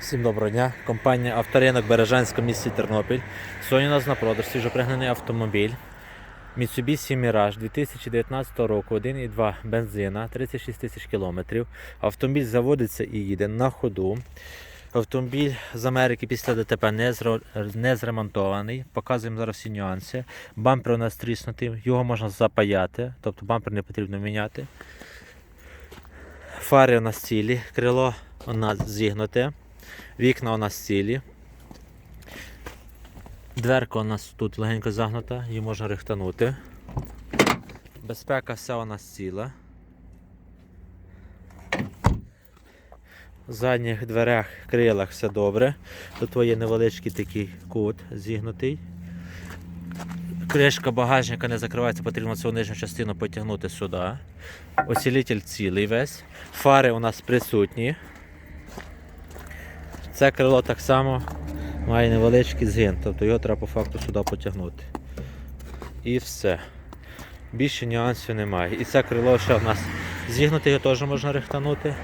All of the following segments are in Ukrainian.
Всім доброго дня. Компанія Авторинок Бережанська місті Тернопіль. Сьогодні у нас на продаж свіжопригнаний автомобіль Mitsubishi Mirage 2019 року, 1,2 бензина, 36 тисяч кілометрів. Автомобіль заводиться і їде на ходу. Автомобіль з Америки після ДТП не, зро... не зремонтований. Показуємо зараз всі нюанси. Бампер у нас тріснутий, його можна запаяти, тобто бампер не потрібно міняти. Фари у нас цілі, крило у нас зігнуте. Вікна у нас цілі. Дверка у нас тут легенько загнута, її можна рихтанути. Безпека вся у нас ціла. В задніх дверях, крилах все добре. Тут є невеличкий такий кут зігнутий. Кришка багажника не закривається, потрібно цю нижню частину потягнути сюди. Осілитель цілий весь. Фари у нас присутні. Це крило так само має невеличкий згин, тобто його треба по факту сюди потягнути. І все. Більше нюансів немає. І це крило ще в нас зігнуте, його теж можна рихтанути.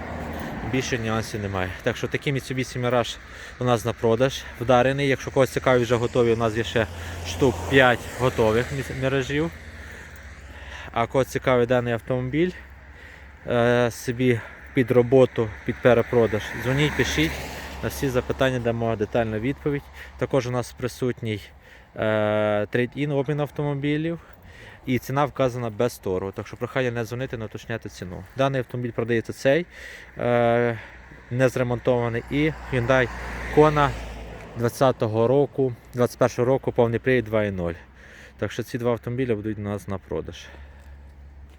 Більше нюансів немає. Так що такий Mitsubishi Mirage у нас на продаж вдарений. Якщо когось цікаві, вже готові, у нас є ще штук 5 готових мі- міражів. А кого цікавий даний автомобіль е, собі під роботу, під перепродаж, дзвоніть, пишіть. На всі запитання дамо детальну відповідь. Також у нас присутній е, трейд-ін обмін автомобілів. І ціна вказана без торгу. Так що прохання не дзвонити, не уточняти ціну. Даний автомобіль продається цей, е, не зремонтований, і Hyundai Kona 20-го року, 21-го року повний привід 2.0. Так що ці два автомобілі будуть у нас на продаж.